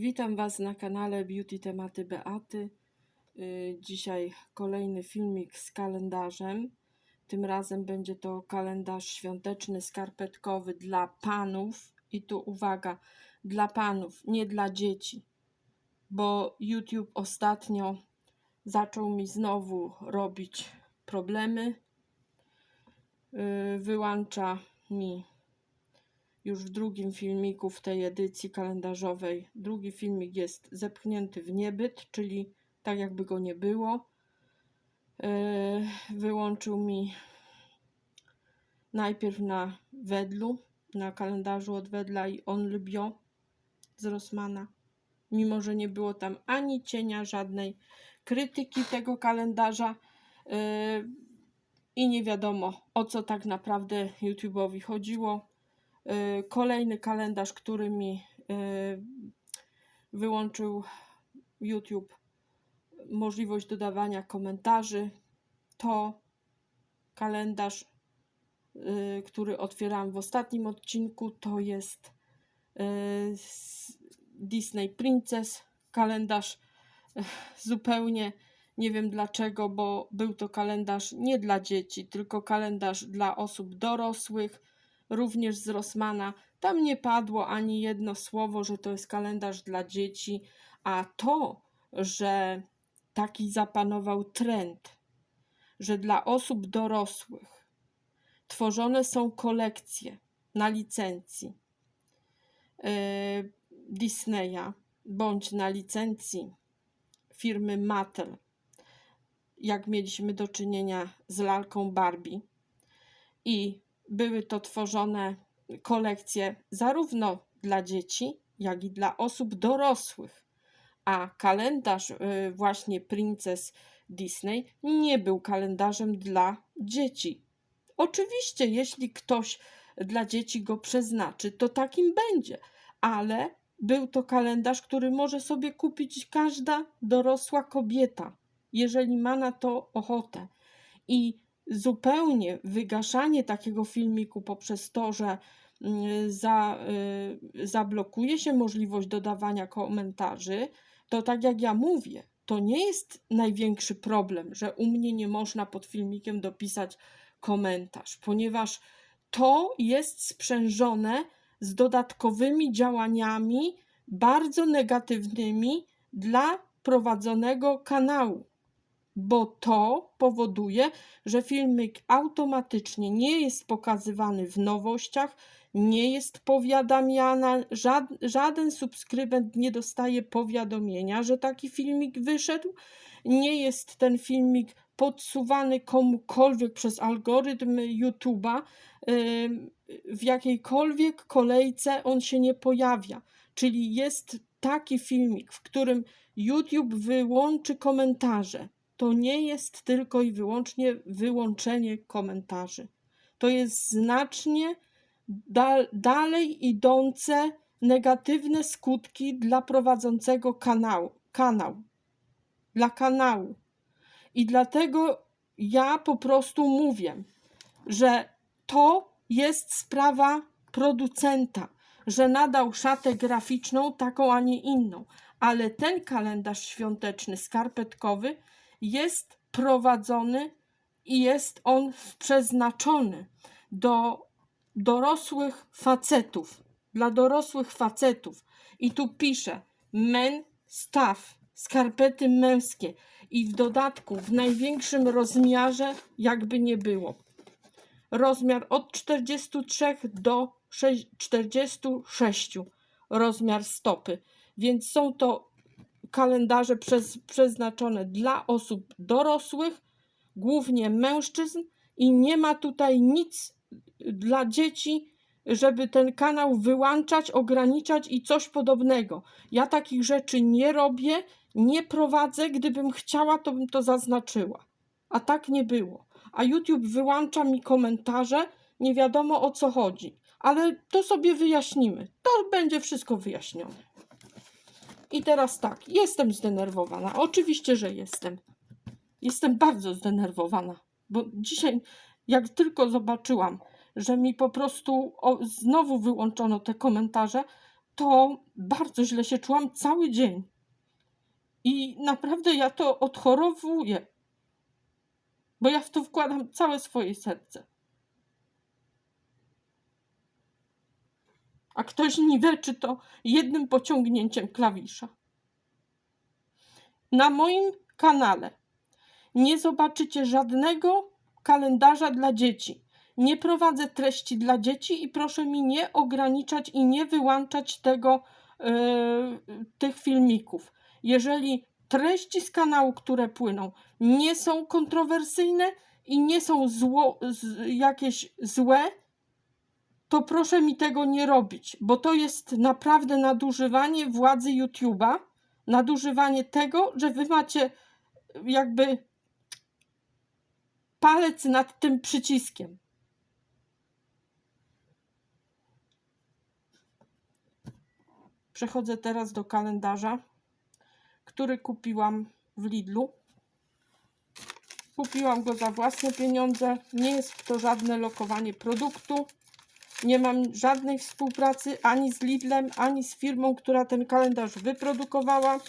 Witam Was na kanale Beauty Tematy Beaty. Y, Dzisiaj kolejny filmik z kalendarzem. Tym razem będzie to kalendarz świąteczny, skarpetkowy dla panów. I tu uwaga, dla panów, nie dla dzieci, bo YouTube ostatnio zaczął mi znowu robić problemy. Y, Wyłącza mi już w drugim filmiku w tej edycji kalendarzowej. Drugi filmik jest zepchnięty w niebyt, czyli tak jakby go nie było. Yy, Wyłączył mi najpierw na wedlu, na kalendarzu od wedla i on lubio z Rossmana. Mimo, że nie było tam ani cienia żadnej krytyki tego kalendarza. Yy, I nie wiadomo o co tak naprawdę YouTube'owi chodziło. Y, Kolejny kalendarz, który mi y, wyłączył YouTube możliwość dodawania komentarzy, to kalendarz, y, który otwierałam w ostatnim odcinku, to jest Disney Princess. Kalendarz zupełnie nie wiem dlaczego, bo był to kalendarz nie dla dzieci, tylko kalendarz dla osób dorosłych również z Rossmana. Tam nie padło ani jedno słowo, że to jest kalendarz dla dzieci, a to, że taki zapanował trend, że dla osób dorosłych tworzone są kolekcje na licencji yy, Disneya bądź na licencji firmy Mattel, jak mieliśmy do czynienia z lalką Barbie i były to tworzone kolekcje zarówno dla dzieci, jak i dla osób dorosłych. A kalendarz y, właśnie Princess Disney nie był kalendarzem dla dzieci. Oczywiście, jeśli ktoś dla dzieci go przeznaczy, to takim będzie, ale był to kalendarz, który może sobie kupić każda dorosła kobieta, jeżeli ma na to ochotę. I zupełnie wygaszanie takiego filmiku poprzez to, że mm, za, y, zablokuje się możliwość dodawania komentarzy, to tak jak ja mówię, to nie jest największy problem, że u mnie nie można pod filmikiem dopisać komentarz, ponieważ to jest sprzężone z dodatkowymi działaniami bardzo negatywnymi dla prowadzonego kanału bo to powoduje, że filmik automatycznie nie jest pokazywany w nowościach, nie jest powiadamiana, żad, żaden subskrybent nie dostaje powiadomienia, że taki filmik wyszedł, nie jest ten filmik podsuwany komukolwiek przez algorytm YouTube'a, w jakiejkolwiek kolejce on się nie pojawia. Czyli jest taki filmik, w którym YouTube wyłączy komentarze to nie jest tylko i wyłącznie wyłączenie komentarzy. To jest znacznie dal, dalej idące negatywne skutki dla prowadzącego kanału, kanał, dla kanału. I dlatego ja po prostu mówię, że to jest sprawa producenta, że nadał szatę graficzną taką, a nie inną. Ale ten kalendarz świąteczny, skarpetkowy, jest prowadzony i jest on przeznaczony do dorosłych facetów, dla dorosłych facetów. I tu pisze men staff, skarpety męskie i w dodatku w największym rozmiarze, jakby nie było. Rozmiar od 43 do 46 rozmiar stopy. Więc są to kalendarze przez, przeznaczone dla osób dorosłych, głównie mężczyzn, i nie ma tutaj nic dla dzieci, żeby ten kanał wyłączać, ograniczać i coś podobnego. Ja takich rzeczy nie robię, nie prowadzę. Gdybym chciała, to bym to zaznaczyła. A tak nie było. A YouTube wyłącza mi komentarze, nie wiadomo o co chodzi. Ale to sobie wyjaśnimy. To będzie wszystko wyjaśnione. I teraz tak, jestem zdenerwowana. Oczywiście, że jestem. Jestem bardzo zdenerwowana, bo dzisiaj, jak tylko zobaczyłam, że mi po prostu o, znowu wyłączono te komentarze, to bardzo źle się czułam cały dzień. I naprawdę ja to odchorowuję, bo ja w to wkładam całe swoje serce. A ktoś niweczy to jednym pociągnięciem klawisza. Na moim kanale nie zobaczycie żadnego kalendarza dla dzieci. Nie prowadzę treści dla dzieci i proszę mi nie ograniczać i nie wyłączać tego, yy, tych filmików. Jeżeli treści z kanału, które płyną, nie są kontrowersyjne i nie są zło, z, jakieś złe, to proszę mi tego nie robić, bo to jest naprawdę nadużywanie władzy YouTube'a, nadużywanie tego, że wy macie jakby palec nad tym przyciskiem. Przechodzę teraz do kalendarza, który kupiłam w Lidlu. Kupiłam go za własne pieniądze. Nie jest to żadne lokowanie produktu. Nie mam żadnej współpracy ani z Lidlem, ani z firmą, która ten kalendarz wyprodukowała.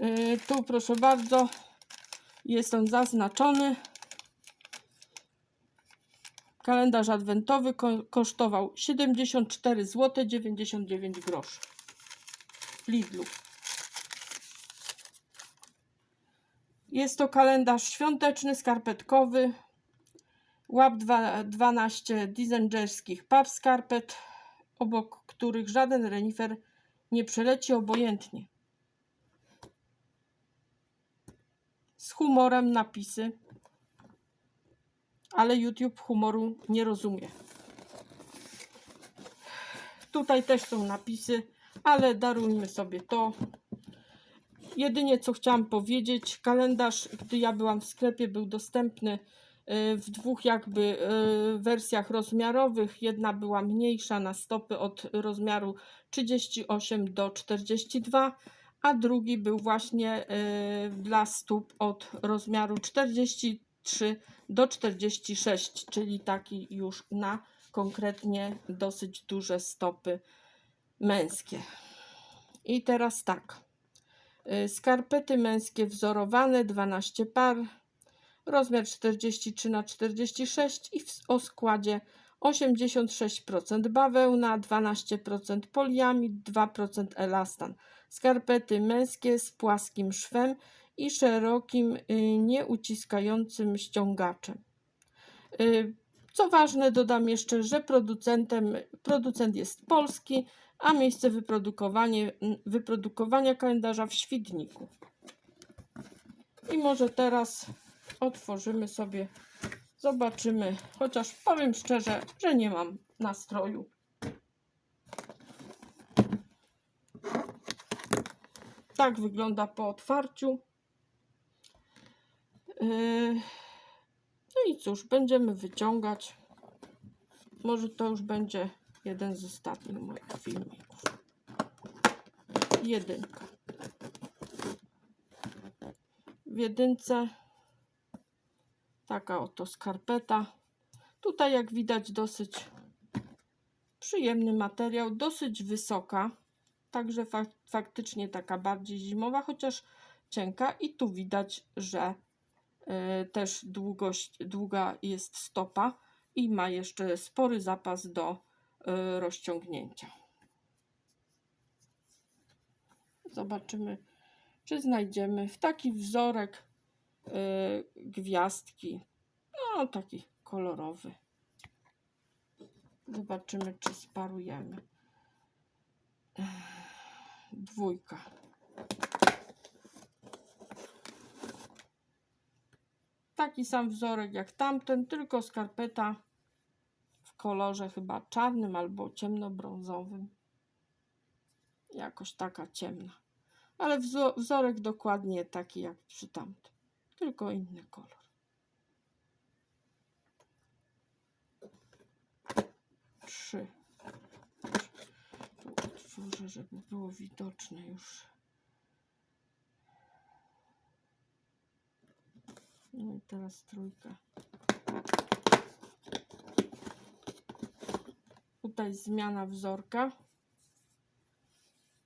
Yy, tu proszę bardzo, jest on zaznaczony. Kalendarz adwentowy ko kosztował 74 zł 99 groszy w Lidlu. Jest to kalendarz świąteczny, skarpetkowy. Łap dwa- 12 dizengerskich par skarpet, obok których żaden renifer nie przeleci obojętnie. Z humorem napisy, ale YouTube humoru nie rozumie. Tutaj też są napisy, ale darujmy sobie to. Jedynie co chciałam powiedzieć, kalendarz, gdy ja byłam w sklepie, był dostępny w dwóch jakby y, wersjach rozmiarowych. Jedna była mniejsza na stopy od rozmiaru 38 do 42, a drugi był właśnie y, dla stóp od rozmiaru 43 do 46, czyli taki już na konkretnie dosyć duże stopy męskie. I teraz tak. Y, Skarpety męskie wzorowane 12 par, rozmiar 43 na 46 i w, o składzie 86% bawełna, 12% poliamid, 2% elastan. Skarpety męskie z płaskim szwem i szerokim, y, nieuciskającym ściągaczem. Y, Co ważne, dodam jeszcze, że producentem, producent jest polski, a miejsce wyprodukowania kalendarza w Świdniku. I może teraz otworzymy sobie, zobaczymy, chociaż powiem szczerze, że nie mam nastroju. Tak wygląda po otwarciu. Yy, No i cóż, będziemy wyciągać. Może to już będzie jeden z ostatnich moich filmików. Jedynka. W jedynce taka oto skarpeta. Tutaj jak widać dosyć przyjemny materiał, dosyć wysoka. Także fak faktycznie taka bardziej zimowa, chociaż cienka. I tu widać, że y, też długość, długa jest stopa i ma jeszcze spory zapas do y, rozciągnięcia. Zobaczymy, czy znajdziemy w taki wzorek gwiazdki. No, taki kolorowy. Zobaczymy, czy sparujemy. Dwójka. Taki sam wzorek jak tamten, tylko skarpeta w kolorze chyba czarnym albo ciemnobrązowym. Jakoś taka ciemna. Ale wzo- wzorek dokładnie taki jak przy tamtym, tylko inny kolor. Trzy. Tu otworzę, żeby było widoczne już. No i teraz trójka. Tutaj zmiana wzorka.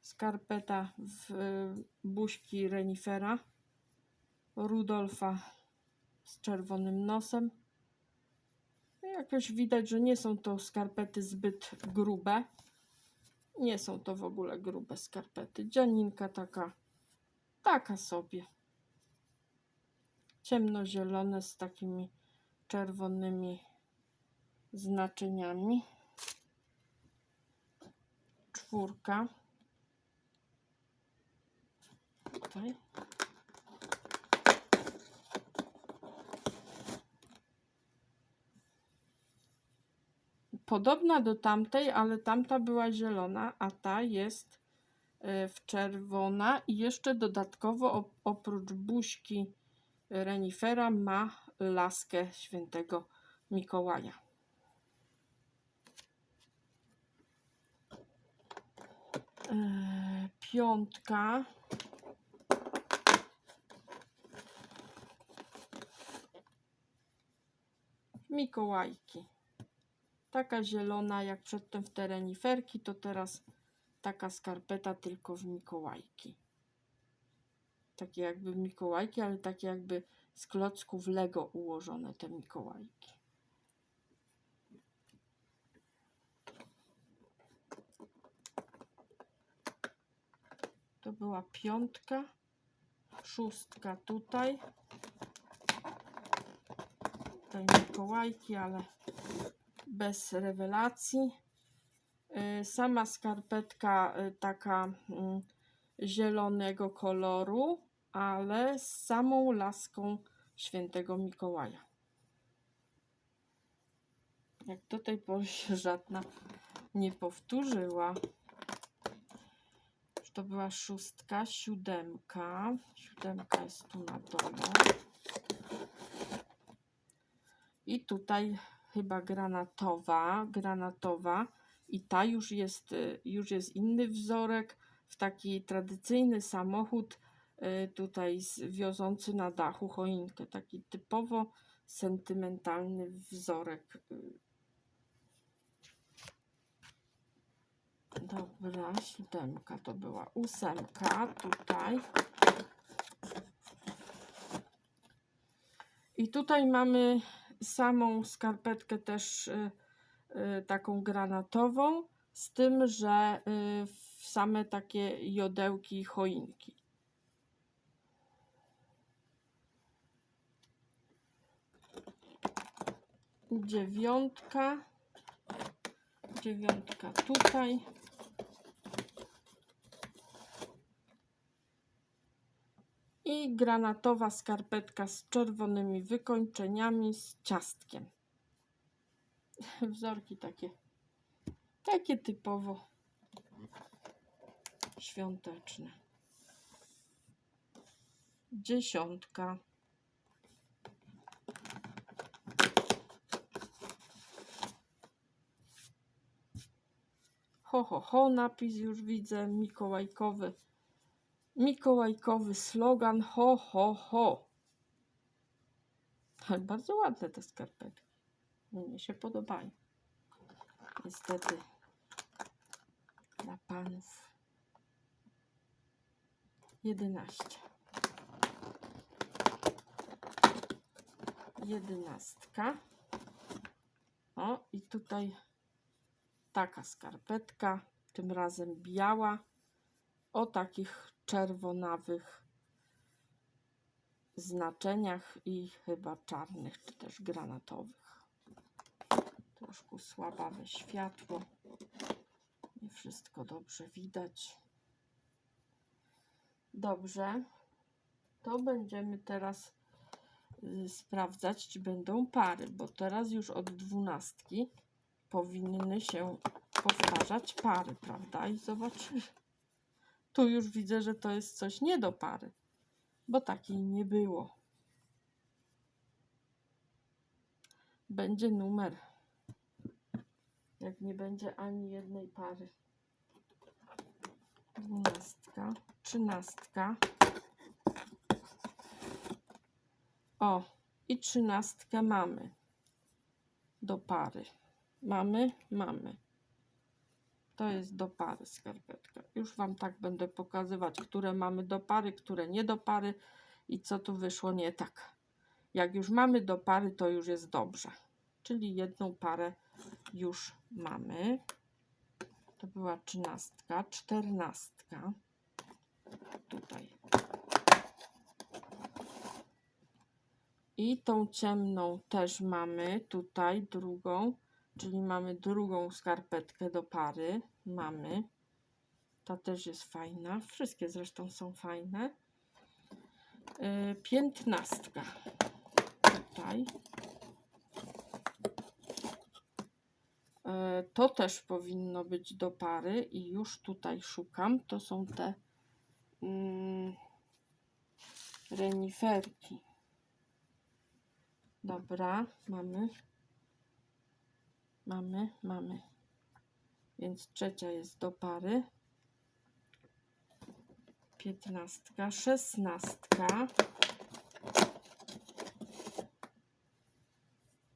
skarpeta w y, buźki renifera. Rudolfa z czerwonym nosem. No, Jakoś widać, że nie są to skarpety zbyt grube. Nie są to w ogóle grube skarpety. Dzianinka taka, taka sobie. Ciemnozielone z takimi czerwonymi znaczeniami. Czwórka. Tutaj. Podobna do tamtej, ale tamta była zielona, a ta jest e, w czerwona i jeszcze dodatkowo op- oprócz buźki renifera ma laskę świętego Mikołaja. Eee, Piątka. Mikołajki. Taka zielona jak przedtem w te reniferki, to teraz taka skarpeta tylko w Mikołajki. Takie jakby Mikołajki, ale takie jakby z klocków Lego ułożone te Mikołajki. To była piątka, szóstka tutaj. Tutaj Mikołajki, ale bez rewelacji. Y, Sama skarpetka y, taka mm, zielonego koloru, ale z samą laską świętego Mikołaja. Jak do tej pory się żadna nie powtórzyła. To była szóstka, siódemka. Siódemka jest tu na dole. I tutaj chyba granatowa, granatowa. I ta już jest, y, już jest inny wzorek w taki tradycyjny samochód y, tutaj wiozący na dachu choinkę. Taki typowo sentymentalny wzorek. y. Dobra, siódemka to była ósemka tutaj. I tutaj mamy samą skarpetkę też y, y, taką granatową, z tym, że y, w same takie jodełki choinki. Dziewiątka. Dziewiątka tutaj. I granatowa skarpetka z czerwonymi wykończeniami z ciastkiem. Wzorki takie, takie typowo świąteczne. Dziesiątka. Ho, ho, ho, napis już widzę, mikołajkowy. Mikołajkowy slogan ho, ho, ho. Ale bardzo ładne te skarpetki. Mnie się podobają. Niestety dla panów 11. Jedenastka. O, i tutaj taka skarpetka, tym razem biała, o takich czerwonawych znaczeniach i chyba czarnych, czy też granatowych. Troszkę słabawe światło. Nie wszystko dobrze widać. Dobrze. To będziemy teraz y, sprawdzać, czy będą pary, bo teraz już od dwunastki powinny się powtarzać pary, prawda? I zobaczymy. Tu już widzę, że to jest coś nie do pary, bo takiej nie było. Będzie numer. Jak nie będzie ani jednej pary. Dwunastka, trzynastka. O, i trzynastkę mamy do pary. Mamy, mamy. To jest do pary skarpetka. już Wam tak będę pokazywać, które mamy do pary, które nie do pary i co tu wyszło nie tak. Jak już mamy do pary, to już jest dobrze. Czyli jedną parę już mamy. To była trzynastka, czternastka. Tutaj. I tą ciemną też mamy tutaj drugą, czyli mamy drugą skarpetkę do pary. Mamy. Ta też jest fajna. Wszystkie zresztą są fajne. Yy, piętnastka. Tutaj. Yy, to też powinno być do pary i już tutaj szukam. To są te mm, reniferki. Dobra, mamy. Mamy, mamy. Więc trzecia jest do pary. Piętnastka, szesnastka.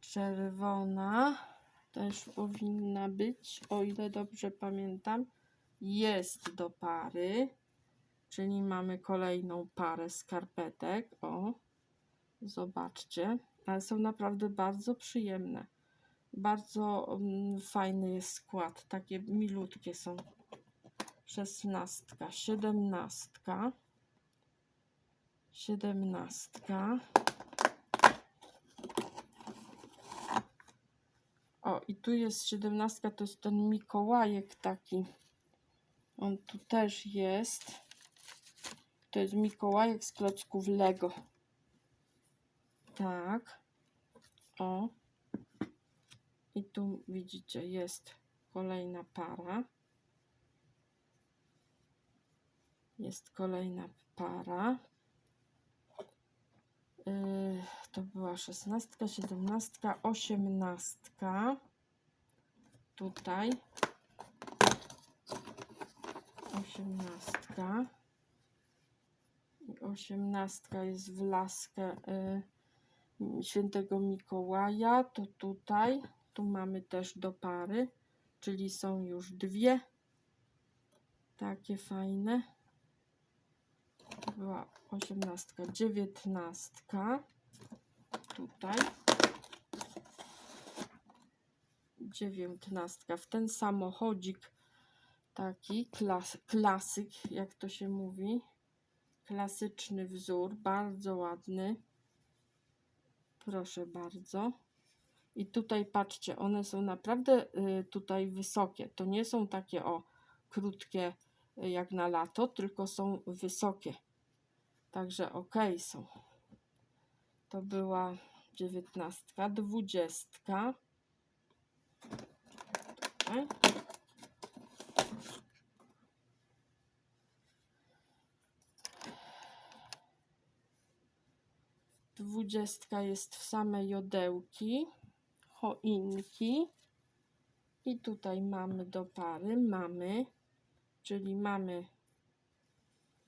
Czerwona też powinna być, o ile dobrze pamiętam. Jest do pary, czyli mamy kolejną parę skarpetek. O, zobaczcie, ale są naprawdę bardzo przyjemne. Bardzo mm, fajny jest skład, takie milutkie są. Szesnastka, siedemnastka, siedemnastka. O, i tu jest siedemnastka, to jest ten Mikołajek taki. On tu też jest. To jest Mikołajek z klocków Lego. Tak. O. I tu widzicie, jest kolejna para. Jest kolejna para. Yy, to była szesnastka, siedemnastka, osiemnastka. Tutaj. Osiemnastka. Osiemnastka jest w laskę yy, świętego Mikołaja. To tutaj. Tu mamy też do pary. Czyli są już dwie. Takie fajne była osiemnastka, dziewiętnastka. Tutaj. Dziewiętnastka. W ten samochodzik taki klas, klasyk, jak to się mówi. Klasyczny wzór, bardzo ładny. Proszę bardzo. I tutaj patrzcie, one są naprawdę y, tutaj wysokie. To nie są takie o krótkie y, jak na lato, tylko są wysokie. Także ok są. To była dziewiętnastka, dwudziestka. Dwudziestka jest w same jodełki, choinki. I tutaj mamy do pary, mamy, czyli mamy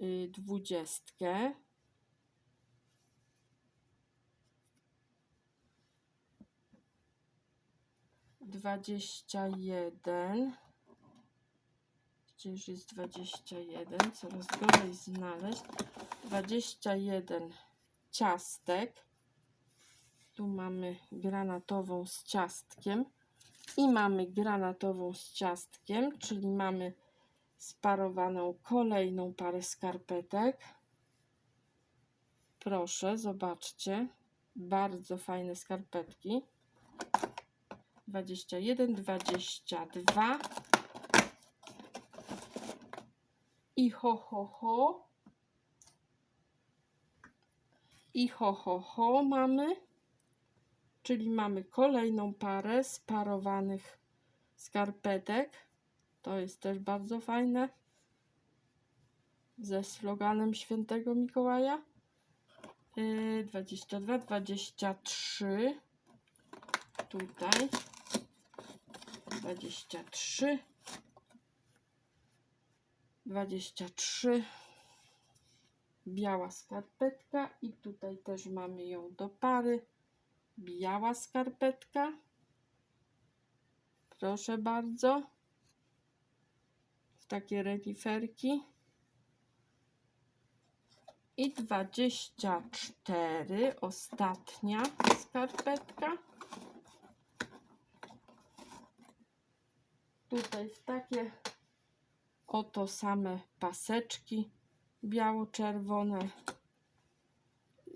y, dwudziestkę. Dwadzieścia jeden. Gdzież jest dwadzieścia jeden? Coraz gorzej znaleźć. Dwadzieścia jeden ciastek. Tu mamy granatową z ciastkiem. I mamy granatową z ciastkiem, czyli mamy sparowaną kolejną parę skarpetek. Proszę, zobaczcie. Bardzo fajne skarpetki. 21, 22. I ho, ho, ho. I ho, ho, ho mamy. Czyli mamy kolejną parę sparowanych skarpetek. To jest też bardzo fajne. Ze sloganem świętego Mikołaja. Yy, 22, 23. Tutaj. 23. 23. Biała skarpetka i tutaj też mamy ją do pary. Biała skarpetka. Proszę bardzo takie reniferki. I 24, ostatnia skarpetka. Tutaj w takie oto same paseczki biało-czerwone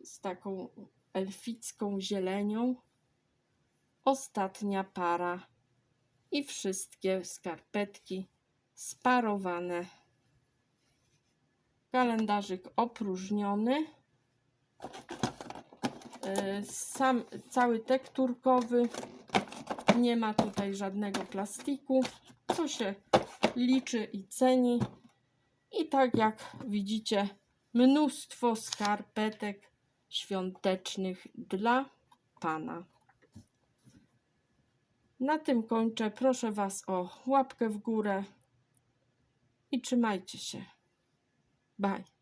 z taką elficką zielenią. Ostatnia para i wszystkie skarpetki sparowane. Kalendarzyk opróżniony. Yy, Sam cały tekturkowy. Nie ma tutaj żadnego plastiku. To się liczy i ceni. I tak jak widzicie, mnóstwo skarpetek świątecznych dla Pana. Na tym kończę. Proszę Was o łapkę w górę i trzymajcie się. Bye.